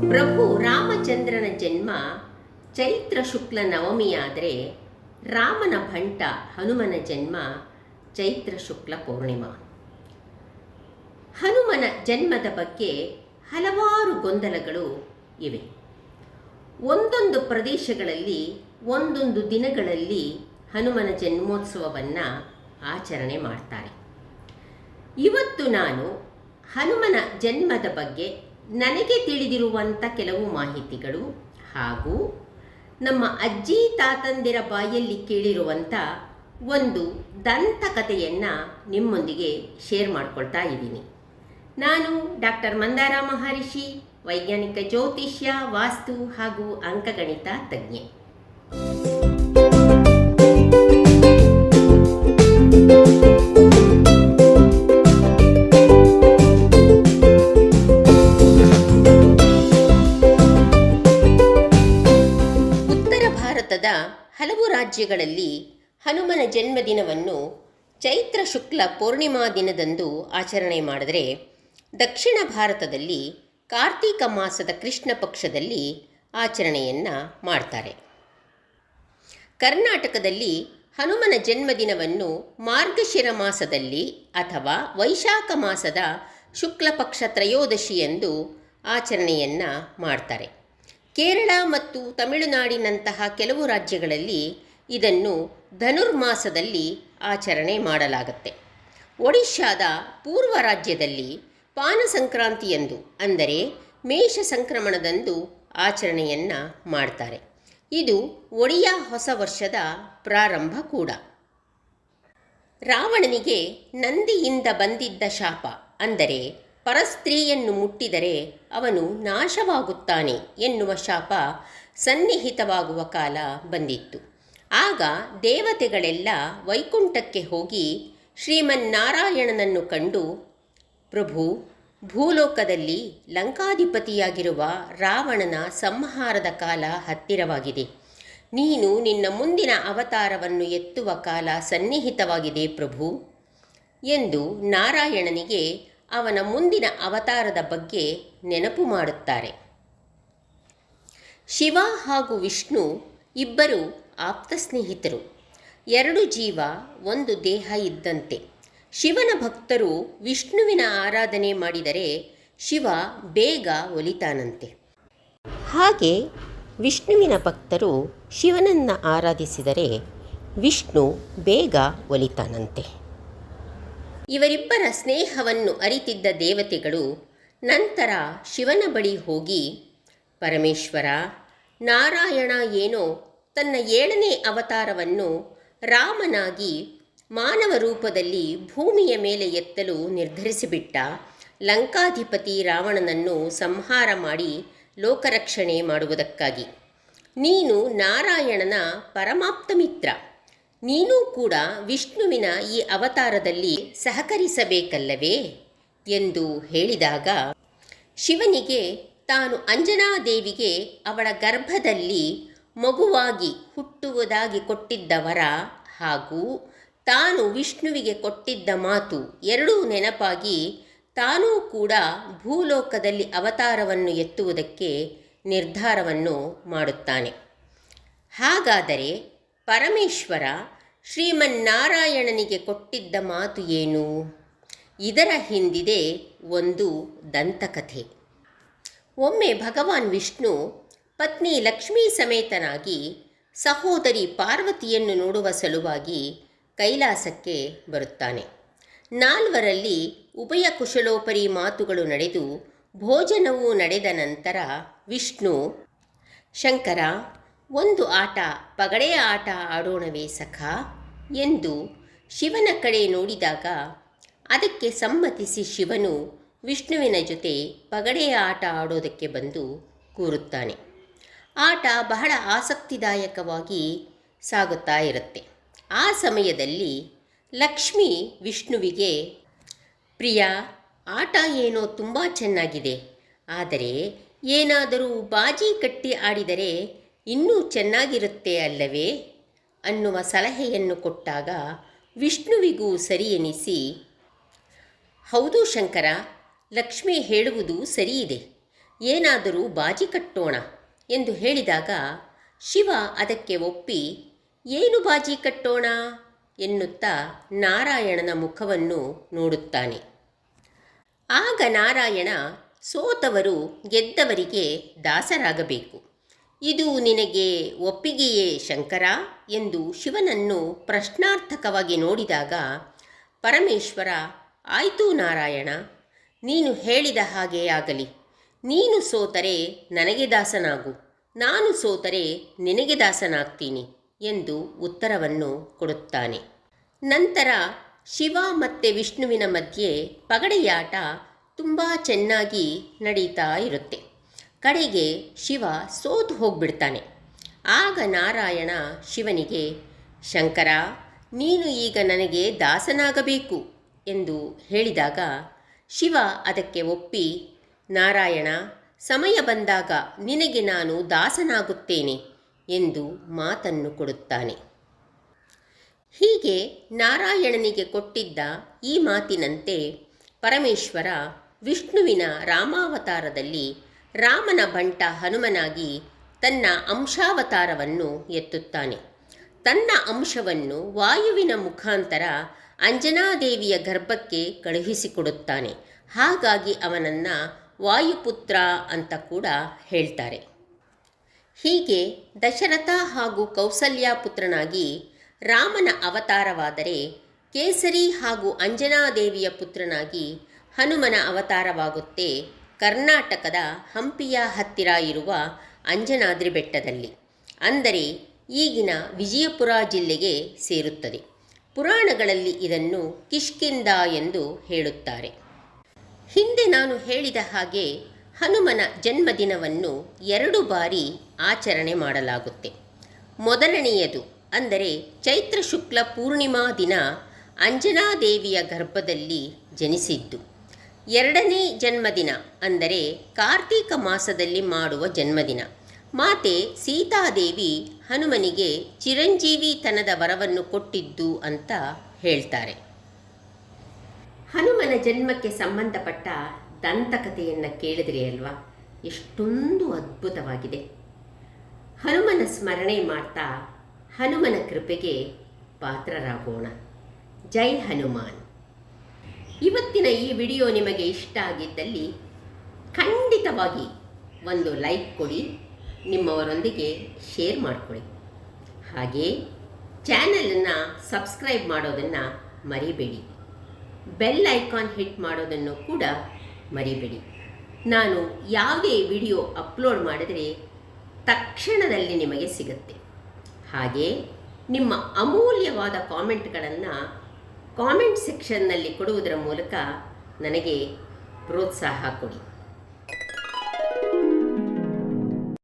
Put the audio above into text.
ಪ್ರಭು ರಾಮಚಂದ್ರನ ಜನ್ಮ ಚೈತ್ರ ಶುಕ್ಲ ನವಮಿಯಾದರೆ ರಾಮನ ಭಂಟ ಹನುಮನ ಜನ್ಮ ಚೈತ್ರ ಶುಕ್ಲ ಪೂರ್ಣಿಮಾ. ಹನುಮನ ಜನ್ಮದ ಬಗ್ಗೆ ಹಲವಾರು ಗೊಂದಲಗಳು ಇವೆ. ಒಂದೊಂದು ಪ್ರದೇಶಗಳಲ್ಲಿ, ಒಂದೊಂದು ದಿನಗಳಲ್ಲಿ ಹನುಮನ ಜನ್ಮೋತ್ಸವವನ್ನು ಆಚರಣೆ ಮಾಡ್ತಾರೆ. ಇವತ್ತು ನಾನು ಹನುಮನ ಜನ್ಮದ ಬಗ್ಗೆ ನನಗೆ ತಿಳಿದಿರುವಂಥ ಕೆಲವು ಮಾಹಿತಿಗಳು ಹಾಗೂ ನಮ್ಮ ಅಜ್ಜಿ ತಾತಂದಿರ ಬಾಯಲ್ಲಿ ಕೇಳಿರುವಂಥ ಒಂದು ದಂತಕಥೆಯನ್ನು ನಿಮ್ಮೊಂದಿಗೆ ಶೇರ್ ಮಾಡ್ಕೊಳ್ತಾ ಇದ್ದೀನಿ. ನಾನು ಡಾಕ್ಟರ್ ಮಂದಾರ ಮಹರ್ಷಿ, ವೈಜ್ಞಾನಿಕ ಜ್ಯೋತಿಷ್ಯ, ವಾಸ್ತು ಹಾಗೂ ಅಂಕಗಣಿತ ತಜ್ಞೆ. ಹಲವು ರಾಜ್ಯಗಳಲ್ಲಿ ಹನುಮನ ಜನ್ಮದಿನವನ್ನು ಚೈತ್ರ ಶುಕ್ಲ ಪೂರ್ಣಿಮಾ ದಿನದಂದು ಆಚರಣೆ ಮಾಡಿದರೆ ದಕ್ಷಿಣ ಭಾರತದಲ್ಲಿ ಕಾರ್ತೀಕ ಮಾಸದ ಕೃಷ್ಣ ಪಕ್ಷದಲ್ಲಿ ಆಚರಣೆಯನ್ನು ಮಾಡ್ತಾರೆ. ಕರ್ನಾಟಕದಲ್ಲಿ ಹನುಮನ ಜನ್ಮದಿನವನ್ನು ಮಾರ್ಗಶಿರ ಮಾಸದಲ್ಲಿ ಅಥವಾ ವೈಶಾಖ ಮಾಸದ ಶುಕ್ಲ ಪಕ್ಷ ತ್ರಯೋದಶಿಯಂದು ಆಚರಣೆಯನ್ನು ಮಾಡ್ತಾರೆ. ಕೇರಳ ಮತ್ತು ತಮಿಳುನಾಡಿನಂತಹ ಕೆಲವು ರಾಜ್ಯಗಳಲ್ಲಿ ಇದನ್ನು ಧನುರ್ಮಾಸದಲ್ಲಿ ಆಚರಣೆ ಮಾಡಲಾಗುತ್ತೆ. ಒಡಿಶಾದ ಪೂರ್ವ ರಾಜ್ಯದಲ್ಲಿ ಪಾನ ಸಂಕ್ರಾಂತಿಯಂದು ಅಂದರೆ ಮೇಷ ಸಂಕ್ರಮಣದಂದು ಆಚರಣೆಯನ್ನು ಮಾಡ್ತಾರೆ. ಇದು ಒಡಿಯಾ ಹೊಸ ವರ್ಷದ ಪ್ರಾರಂಭ ಕೂಡ. ರಾವಣನಿಗೆ ನಂದಿಯಿಂದ ಬಂದಿದ್ದ ಶಾಪ ಅಂದರೆ ಪರಸ್ತ್ರೀಯನ್ನು ಮುಟ್ಟಿದರೆ ಅವನು ನಾಶವಾಗುತ್ತಾನೆ ಎನ್ನುವ ಶಾಪ ಸನ್ನಿಹಿತವಾಗುವ ಕಾಲ ಬಂದಿತ್ತು. ಆಗ ದೇವತೆಗಳೆಲ್ಲ ವೈಕುಂಠಕ್ಕೆ ಹೋಗಿ ಶ್ರೀಮನ್ನಾರಾಯಣನನ್ನು ಕಂಡು, ಪ್ರಭು, ಭೂಲೋಕದಲ್ಲಿ ಲಂಕಾಧಿಪತಿಯಾಗಿರುವ ರಾವಣನ ಸಂಹಾರದ ಕಾಲ ಹತ್ತಿರವಾಗಿದೆ. ನೀನು ನಿನ್ನ ಮುಂದಿನ ಅವತಾರವನ್ನು ಎತ್ತುವ ಕಾಲ ಸನ್ನಿಹಿತವಾಗಿದೆ ಪ್ರಭು ಎಂದು ನಾರಾಯಣನಿಗೆ ಅವನ ಮುಂದಿನ ಅವತಾರದ ಬಗ್ಗೆ ನೆನಪು ಮಾಡುತ್ತಾರೆ. ಶಿವ ಹಾಗೂ ವಿಷ್ಣು ಇಬ್ಬರು ಆಪ್ತ ಸ್ನೇಹಿತರು. ಎರಡು ಜೀವ, ಒಂದು ದೇಹ ಇದ್ದಂತೆ. ಶಿವನ ಭಕ್ತರು ವಿಷ್ಣುವಿನ ಆರಾಧನೆ ಮಾಡಿದರೆ ಶಿವ ಬೇಗ ಒಲಿತಾನಂತೆ. ಹಾಗೆ ವಿಷ್ಣುವಿನ ಭಕ್ತರು ಶಿವನನ್ನು ಆರಾಧಿಸಿದರೆ ವಿಷ್ಣು ಬೇಗ ಒಲಿತಾನಂತೆ. ಇವರಿಬ್ಬರ ಸ್ನೇಹವನ್ನು ಅರಿತಿದ್ದ ದೇವತೆಗಳು ನಂತರ ಶಿವನ ಬಳಿ ಹೋಗಿ, ಪರಮೇಶ್ವರ, ನಾರಾಯಣ ಏನೋ ತನ್ನ ಏಳನೇ ಅವತಾರವನ್ನು ರಾಮನಾಗಿ ಮಾನವ ರೂಪದಲ್ಲಿ ಭೂಮಿಯ ಮೇಲೆ ಎತ್ತಲು ನಿರ್ಧರಿಸಿಬಿಟ್ಟ ಲಂಕಾಧಿಪತಿ ರಾವಣನನ್ನು ಸಂಹಾರ ಮಾಡಿ ಲೋಕರಕ್ಷಣೆ ಮಾಡುವುದಕ್ಕಾಗಿ. ನೀನು ನಾರಾಯಣನ ಪರಮಾಪ್ತ ಮಿತ್ರ. ನೀನೂ ಕೂಡ ವಿಷ್ಣುವಿನ ಈ ಅವತಾರದಲ್ಲಿ ಸಹಕರಿಸಬೇಕಲ್ಲವೇ? ಎಂದು ಹೇಳಿದಾಗ, ಶಿವನಿಗೆ ತಾನು ಅಂಜನಾದೇವಿಗೆ ಅವಳ ಗರ್ಭದಲ್ಲಿ ಮಗುವಾಗಿ ಹುಟ್ಟುವುದಾಗಿ ಕೊಟ್ಟಿದ್ದ ವರ ಹಾಗೂ ತಾನು ವಿಷ್ಣುವಿಗೆ ಕೊಟ್ಟಿದ್ದ ಮಾತು ಎರಡೂ ನೆನಪಾಗಿ ತಾನೂ ಕೂಡ ಭೂಲೋಕದಲ್ಲಿ ಅವತಾರವನ್ನು ಎತ್ತುವುದಕ್ಕೆ ನಿರ್ಧಾರವನ್ನು ಮಾಡುತ್ತಾನೆ. ಹಾಗಾದರೆ ಪರಮೇಶ್ವರ ಶ್ರೀಮನ್ನಾರಾಯಣನಿಗೆ ಕೊಟ್ಟಿದ್ದ ಮಾತು ಏನು? ಇದರ ಹಿಂದಿದೆ ಒಂದು ದಂತಕಥೆ. ಒಮ್ಮೆ ಭಗವಾನ್ ವಿಷ್ಣು ಪತ್ನಿ ಲಕ್ಷ್ಮೀ ಸಮೇತನಾಗಿ ಸಹೋದರಿ ಪಾರ್ವತಿಯನ್ನು ನೋಡುವ ಸಲುವಾಗಿ ಕೈಲಾಸಕ್ಕೆ ಬರುತ್ತಾನೆ. ನಾಲ್ವರಲ್ಲಿ ಉಭಯ ಕುಶಲೋಪರಿ ಮಾತುಗಳು ನಡೆದು ಭೋಜನವು ನಡೆದ ನಂತರ ವಿಷ್ಣು, ಶಂಕರ ಒಂದು ಆಟ ಪಗಡೆಯ ಆಟ ಆಡೋಣವೇ ಸಖ ಎಂದು ಶಿವನ ಕಡೆ ನೋಡಿದಾಗ ಅದಕ್ಕೆ ಸಮ್ಮತಿಸಿ ಶಿವನು ವಿಷ್ಣುವಿನ ಜೊತೆ ಪಗಡೆಯ ಆಟ ಆಡೋದಕ್ಕೆ ಬಂದು ಕೂರುತ್ತಾನೆ. ಆಟ ಬಹಳ ಆಸಕ್ತಿದಾಯಕವಾಗಿ ಸಾಗುತ್ತಾ ಇರುತ್ತೆ. ಆ ಸಮಯದಲ್ಲಿ ಲಕ್ಷ್ಮಿ ವಿಷ್ಣುವಿಗೆ, ಪ್ರಿಯ, ಆಟ ಏನೋ ತುಂಬ ಚೆನ್ನಾಗಿದೆ. ಆದರೆ ಏನಾದರೂ ಬಾಜಿ ಕಟ್ಟಿ ಆಡಿದರೆ ಇನ್ನೂ ಚೆನ್ನಾಗಿರುತ್ತೆ ಅಲ್ಲವೇ? ಅನ್ನುವ ಸಲಹೆಯನ್ನು ಕೊಟ್ಟಾಗ ವಿಷ್ಣುವಿಗೂ ಸರಿ ಎನಿಸಿ ಹೌದು ಶಂಕರ, ಲಕ್ಷ್ಮಿ ಹೇಳುವುದು ಸರಿಯಿದೆ. ಏನಾದರೂ ಬಾಜಿ ಕಟ್ಟೋಣ ಎಂದು ಹೇಳಿದಾಗ ಶಿವ ಅದಕ್ಕೆ ಒಪ್ಪಿ, ಏನು ಬಾಜಿ ಕಟ್ಟೋಣ? ಎನ್ನುತ್ತಾ ನಾರಾಯಣನ ಮುಖವನ್ನು ನೋಡುತ್ತಾನೆ. ಆಗ ನಾರಾಯಣ ಸೋತವರು ಗೆದ್ದವರಿಗೆ ದಾಸರಾಗಬೇಕು. ಇದು ನಿನಗೆ ಒಪ್ಪಿಗೆಯೇ ಶಂಕರ? ಎಂದು ಶಿವನನ್ನು ಪ್ರಶ್ನಾರ್ಥಕವಾಗಿ ನೋಡಿದಾಗ, ಪರಮೇಶ್ವರ, ಆಯಿತು ನಾರಾಯಣ, ನೀನು ಹೇಳಿದ ಹಾಗೇ ಆಗಲಿ. ನೀನು ಸೋತರೆ ನನಗೆ ದಾಸನಾಗು. ನಾನು ಸೋತರೆ ನಿನಗೆ ದಾಸನಾಗ್ತೀನಿ ಎಂದು ಉತ್ತರವನ್ನು ಕೊಡುತ್ತಾನೆ. ನಂತರ ಶಿವ ಮತ್ತು ವಿಷ್ಣುವಿನ ಮಧ್ಯೆ ಪಗಡೆಯಾಟ ತುಂಬ ಚೆನ್ನಾಗಿ ನಡೀತಾ ಇರುತ್ತೆ. ಕಡೆಗೆ ಶಿವ ಸೋತು ಹೋಗ್ಬಿಡ್ತಾನೆ. ಆಗ ನಾರಾಯಣ ಶಿವನಿಗೆ, ಶಂಕರ, ನೀನು ಈಗ ನನಗೆ ದಾಸನಾಗಬೇಕು ಎಂದು ಹೇಳಿದಾಗ ಶಿವ ಅದಕ್ಕೆ ಒಪ್ಪಿ, ನಾರಾಯಣ, ಸಮಯ ಬಂದಾಗ ನಿನಗೆ ನಾನು ದಾಸನಾಗುತ್ತೇನೆ ಎಂದು ಮಾತನ್ನು ಕೊಡುತ್ತಾನೆ. ಹೀಗೆ ನಾರಾಯಣನಿಗೆ ಕೊಟ್ಟಿದ್ದ ಈ ಮಾತಿನಂತೆ ಪರಮೇಶ್ವರ ವಿಷ್ಣುವಿನ ರಾಮಾವತಾರದಲ್ಲಿ ರಾಮನ ಬಂಟ ಹನುಮನಾಗಿ ತನ್ನ ಅಂಶಾವತಾರವನ್ನು ಎತ್ತುತ್ತಾನೆ. ತನ್ನ ಅಂಶವನ್ನು ವಾಯುವಿನ ಮುಖಾಂತರ ಅಂಜನಾದೇವಿಯ ಗರ್ಭಕ್ಕೆ ಕಳುಹಿಸಿಕೊಡುತ್ತಾನೆ. ಹಾಗಾಗಿ ಅವನನ್ನು ವಾಯುಪುತ್ರ ಅಂತ ಕೂಡ ಹೇಳ್ತಾರೆ. ಹೀಗೆ ದಶರಥ ಹಾಗೂ ಕೌಸಲ್ಯ ಪುತ್ರನಾಗಿ ರಾಮನ ಅವತಾರವಾದರೆ ಕೇಸರಿ ಹಾಗೂ ಅಂಜನಾದೇವಿಯ ಪುತ್ರನಾಗಿ ಹನುಮನ ಅವತಾರವಾಗುತ್ತೆ ಕರ್ನಾಟಕದ ಹಂಪಿಯ ಹತ್ತಿರ ಇರುವ ಅಂಜನಾದ್ರಿ ಬೆಟ್ಟದಲ್ಲಿ, ಅಂದರೆ ಈಗಿನ ವಿಜಯಪುರ ಜಿಲ್ಲೆಗೆ ಸೇರುತ್ತದೆ. ಪುರಾಣಗಳಲ್ಲಿ ಇದನ್ನು ಕಿಷ್ಕಿಂದ ಎಂದು ಹೇಳುತ್ತಾರೆ. ಹಿಂದೆ ನಾನು ಹೇಳಿದ ಹಾಗೆ ಹನುಮನ ಜನ್ಮದಿನವನ್ನು ಎರಡು ಬಾರಿ ಆಚರಣೆ ಮಾಡಲಾಗುತ್ತೆ. ಮೊದಲನೆಯದು ಅಂದರೆ ಚೈತ್ರ ಶುಕ್ಲ ಪೂರ್ಣಿಮಾ ದಿನ ಅಂಜನಾದೇವಿಯ ಗರ್ಭದಲ್ಲಿ ಜನಿಸಿದ್ದು. ಎರಡನೇ ಜನ್ಮದಿನ ಅಂದರೆ ಕಾರ್ತೀಕ ಮಾಸದಲ್ಲಿ ಮಾಡುವ ಜನ್ಮದಿನ. ಮಾತೆ ಸೀತಾದೇವಿ ಹನುಮನಿಗೆ ಚಿರಂಜೀವಿತನದ ವರವನ್ನು ಕೊಟ್ಟಿದ್ದು ಅಂತ ಹೇಳ್ತಾರೆ. ಹನುಮನ ಜನ್ಮಕ್ಕೆ ಸಂಬಂಧಪಟ್ಟ ದಂತಕಥೆಯನ್ನು ಕೇಳಿದ್ರಿ ಅಲ್ವಾ? ಎಷ್ಟೊಂದು ಅದ್ಭುತವಾಗಿದೆ. ಹನುಮನ ಸ್ಮರಣೆ ಮಾಡ್ತಾ ಹನುಮನ ಕೃಪೆಗೆ ಪಾತ್ರರಾಗೋಣ. ಜೈ ಹನುಮಾನ್. ಇವತ್ತಿನ ಈ ವಿಡಿಯೋ ನಿಮಗೆ ಇಷ್ಟ ಆಗಿದ್ದಲ್ಲಿ ಖಂಡಿತವಾಗಿ ಒಂದು ಲೈಕ್ ಕೊಡಿ, ನಿಮ್ಮವರೊಂದಿಗೆ ಶೇರ್ ಮಾಡಿಕೊಳ್ಳಿ. ಹಾಗೆ ಚಾನಲನ್ನು ಸಬ್ಸ್ಕ್ರೈಬ್ ಮಾಡೋದನ್ನು ಮರಿಬೇಡಿ. ಬೆಲ್ ಐಕಾನ್ ಹಿಟ್ ಮಾಡೋದನ್ನು ಕೂಡ ಮರಿಬೇಡಿ. ನಾನು ಯಾವುದೇ ವಿಡಿಯೋ ಅಪ್ಲೋಡ್ ಮಾಡಿದರೆ ತಕ್ಷಣದಲ್ಲಿ ನಿಮಗೆ ಸಿಗುತ್ತೆ. ಹಾಗೆ ನಿಮ್ಮ ಅಮೂಲ್ಯವಾದ ಕಾಮೆಂಟ್ಗಳನ್ನು ಕಾಮೆಂಟ್ ಸೆಕ್ಷನ್ನಲ್ಲಿ ಕೊಡುವುದರ ಮೂಲಕ ನನಗೆ ಪ್ರೋತ್ಸಾಹ ಕೊಡಿ.